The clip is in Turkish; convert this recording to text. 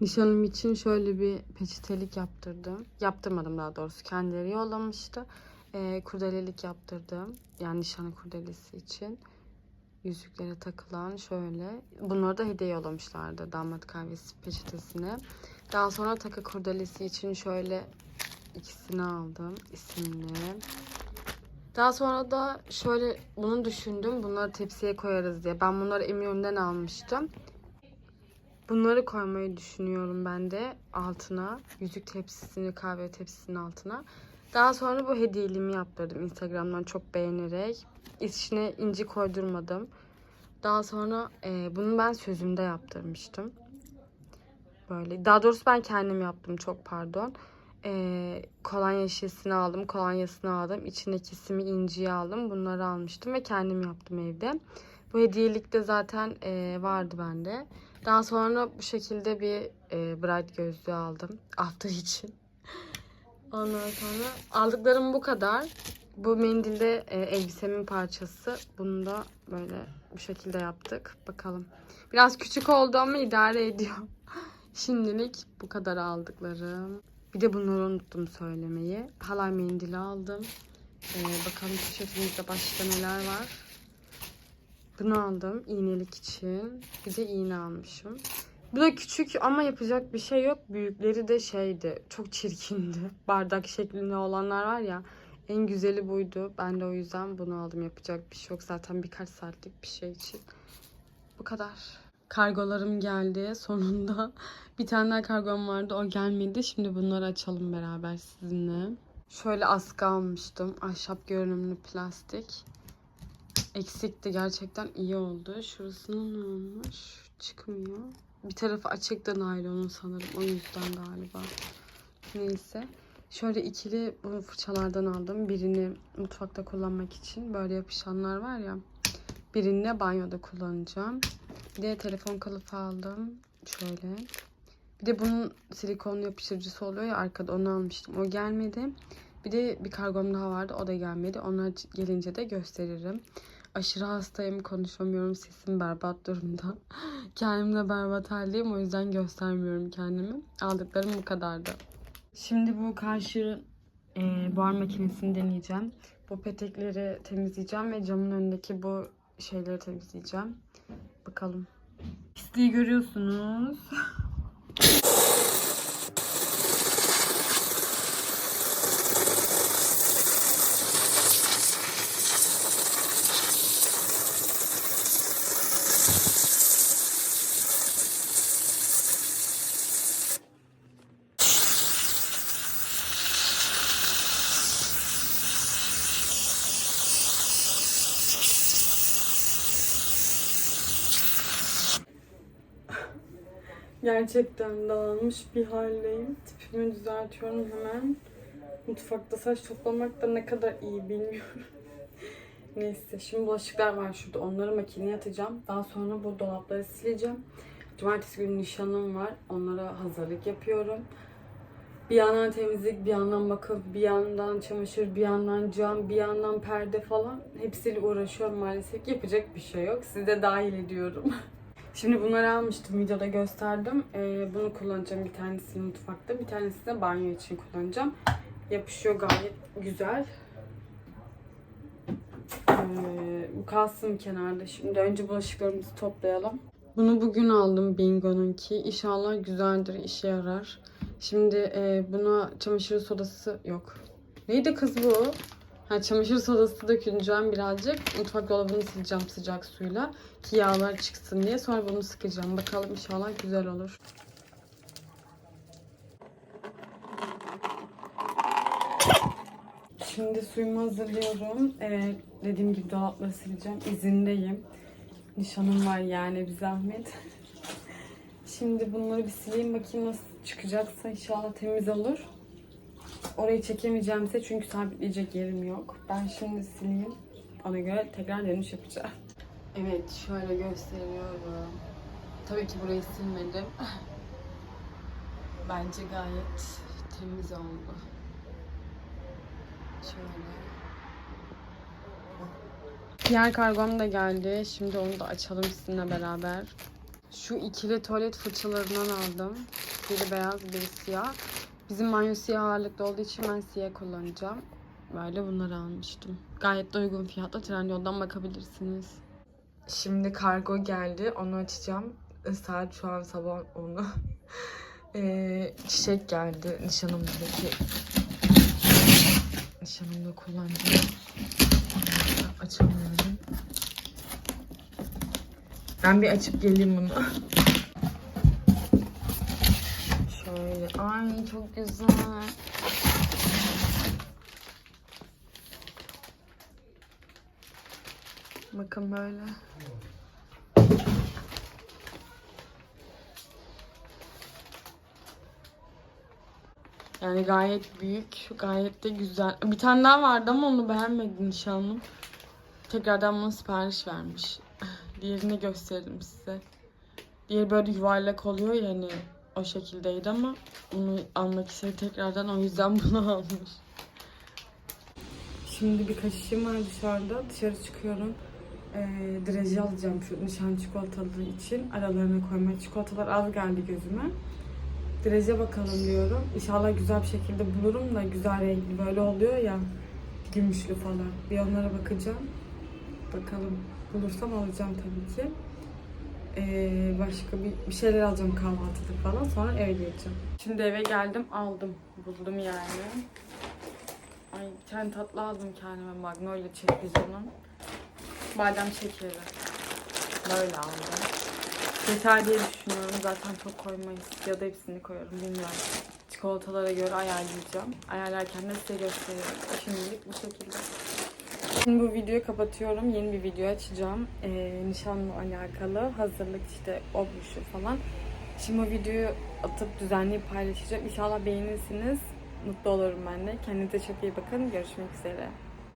Nişanım için şöyle bir peçetelik yaptırdım. Yaptırmadım daha doğrusu. Kendileri yollamıştı. Ee, kurdelelik yaptırdım. Yani nişan kurdelesi için. Yüzüklere takılan şöyle. Bunları da hediye yollamışlardı damat kahvesi peçetesine. Daha sonra takı kurdelesi için şöyle ikisini aldım isimli. Daha sonra da şöyle bunu düşündüm. Bunları tepsiye koyarız diye. Ben bunları Eminönü'nden almıştım. Bunları koymayı düşünüyorum ben de altına. Yüzük tepsisini, kahve tepsisinin altına. Daha sonra bu hediyeliğimi yaptırdım Instagram'dan çok beğenerek. İçine inci koydurmadım. Daha sonra e, bunu ben sözümde yaptırmıştım. Böyle. Daha doğrusu ben kendim yaptım çok pardon. E, kolonya şişesini aldım. Kolonyasını aldım. İçindeki simi inciyi aldım. Bunları almıştım ve kendim yaptım evde. Bu hediyelik de zaten e, vardı bende. Daha sonra bu şekilde bir e, bright gözlüğü aldım. After için. Ondan sonra aldıklarım bu kadar. Bu mendilde e, elbisemin parçası. Bunu da böyle bu şekilde yaptık. Bakalım. Biraz küçük oldu ama idare ediyor. Şimdilik bu kadar aldıklarım. Bir de bunları unuttum söylemeyi. Halay mendili aldım. E, bakalım poşetimizde başka neler var. Bunu aldım iğnelik için. Bir de iğne almışım. Bu da küçük ama yapacak bir şey yok. Büyükleri de şeydi. Çok çirkindi. Bardak şeklinde olanlar var ya. En güzeli buydu. Ben de o yüzden bunu aldım. Yapacak bir şey yok. Zaten birkaç saatlik bir şey için. Bu kadar. Kargolarım geldi sonunda. Bir tane daha kargom vardı. O gelmedi. Şimdi bunları açalım beraber sizinle. Şöyle askı almıştım. Ahşap görünümlü plastik eksikti. Gerçekten iyi oldu. Şurasına ne olmuş? Çıkmıyor. Bir tarafı açık da naylonun sanırım. O yüzden galiba. Neyse. Şöyle ikili bu fırçalardan aldım. Birini mutfakta kullanmak için. Böyle yapışanlar var ya. Birini de banyoda kullanacağım. Bir de telefon kılıfı aldım. Şöyle. Bir de bunun silikon yapıştırıcısı oluyor ya arkada onu almıştım. O gelmedi. Bir de bir kargom daha vardı. O da gelmedi. Onlar gelince de gösteririm. Aşırı hastayım. Konuşamıyorum. Sesim berbat durumda. Kendim de berbat haldeyim. O yüzden göstermiyorum kendimi. Aldıklarım bu kadardı. Şimdi bu karşı e, buhar makinesini deneyeceğim. Bu petekleri temizleyeceğim ve camın önündeki bu şeyleri temizleyeceğim. Bakalım. Pisliği görüyorsunuz. Gerçekten dağılmış bir haldeyim. Tipimi düzeltiyorum hemen. Mutfakta saç toplamak da ne kadar iyi bilmiyorum. Neyse şimdi bulaşıklar var şurada. Onları makineye atacağım. Daha sonra bu dolapları sileceğim. Cumartesi günü nişanım var. Onlara hazırlık yapıyorum. Bir yandan temizlik, bir yandan bakım, bir yandan çamaşır, bir yandan cam, bir yandan perde falan. Hepsiyle uğraşıyorum maalesef. Yapacak bir şey yok. Sizi de dahil ediyorum. Şimdi bunları almıştım videoda gösterdim. Ee, bunu kullanacağım bir tanesini mutfakta. Bir tanesini de banyo için kullanacağım. Yapışıyor gayet güzel. Ee, bu kalsın kenarda. Şimdi önce bulaşıklarımızı toplayalım. Bunu bugün aldım Bingo'nunki. İnşallah güzeldir, işe yarar. Şimdi e, buna çamaşır sodası yok. Neydi kız bu? Ha, çamaşır sodası dökeceğim birazcık. Mutfak dolabını sileceğim sıcak suyla. Ki yağlar çıksın diye. Sonra bunu sıkacağım. Bakalım inşallah güzel olur. Şimdi suyumu hazırlıyorum. Evet, dediğim gibi dolapları sileceğim. İzindeyim. Nişanım var yani bir zahmet. Şimdi bunları bir sileyim bakayım nasıl çıkacaksa inşallah temiz olur. Orayı çekemeyeceğimse çünkü sabitleyecek yerim yok. Ben şimdi sileyim. Ona göre tekrar dönüş yapacağım. Evet şöyle gösteriyorum. Tabii ki burayı silmedim. Bence gayet temiz oldu. Şöyle. Diğer kargom da geldi. Şimdi onu da açalım sizinle beraber. Şu ikili tuvalet fırçalarından aldım. Biri beyaz, biri siyah. Bizim banyo siyah ağırlıklı olduğu için ben siyah kullanacağım. Böyle bunları almıştım. Gayet de uygun fiyatla Trendyol'dan bakabilirsiniz. Şimdi kargo geldi. Onu açacağım. Saat şu an sabah 10'u. Ee, çiçek geldi. Nişanımdaki nişanımda kullanacağım. Açamıyorum. Ben bir açıp geleyim bunu. Şöyle. Ay çok güzel. Bakın böyle. Yani gayet büyük, gayet de güzel. Bir tane daha vardı ama onu beğenmedi nişanlım. Tekrardan bana sipariş vermiş. Diğerini gösterdim size. Diğeri böyle yuvarlak oluyor ya hani o şekildeydi ama onu almak istedi tekrardan o yüzden bunu almış. Şimdi birkaç işim var dışarıda. Dışarı çıkıyorum. Ee, dreji alacağım şu nişan çikolatalı için. Aralarına koymaya. Çikolatalar az geldi gözüme. Dreje bakalım diyorum. İnşallah güzel bir şekilde bulurum da güzel renkli böyle oluyor ya. Gümüşlü falan. Bir onlara bakacağım. Bakalım. Bulursam alacağım tabii ki. Ee, başka bir, bir şeyler alacağım kahvaltılık falan. Sonra eve geleceğim. Şimdi eve geldim aldım. Buldum yani. Ay bir tane tatlı aldım kendime Magnolia Çekizon'un. Badem şekeri. Böyle aldım. Yeter diye düşünüyorum. Zaten çok koymayız. Ya da hepsini koyarım bilmiyorum. Çikolatalara göre ayarlayacağım. Ayarlarken de size gösteriyorum. Şimdilik bu şekilde. Şimdi bu videoyu kapatıyorum. Yeni bir video açacağım. Ee, nişanla alakalı. Hazırlık işte o bu şu falan. Şimdi o videoyu atıp düzenleyip paylaşacağım. İnşallah beğenirsiniz. Mutlu olurum ben de. Kendinize çok iyi bakın. Görüşmek üzere.